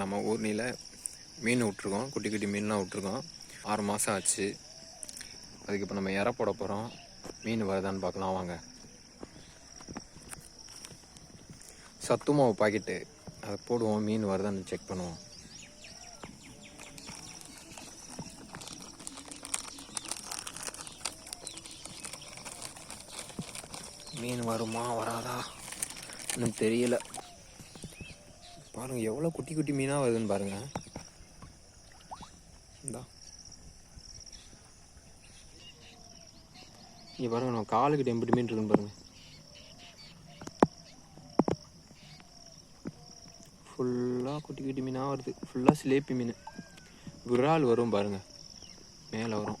நம்ம ஊர்னியில் மீன் விட்ருக்கோம் குட்டி குட்டி மீன்லாம் விட்ருக்கோம் ஆறு மாதம் ஆச்சு. அதுக்கு இப்போ நம்ம இற போட போகிறோம் மீன் வருதான்னு பார்க்கலாம் வாங்க. சத்து மாவு பாக்கெட்டு. அதை போடுவோம் மீன் வருதான்னு செக் பண்ணுவோம். மீன் வருமா வராதா? இன்னும் தெரியல. பாருங்க எவ்வளோ குட்டி குட்டி மீனாக வருதுன்னு பாருங்க. இந்தா. இங்கே பாருங்க நம்ம காலுக்கிட்ட எம்பிட்டு மீன் இருக்குன்னு பாருங்க. ஃபுல்லாக குட்டி குட்டி மீனாக வருது. ஃபுல்லாக சிலேப்பி மீன். விரால் வரும் பாருங்க. மேலே வரும்.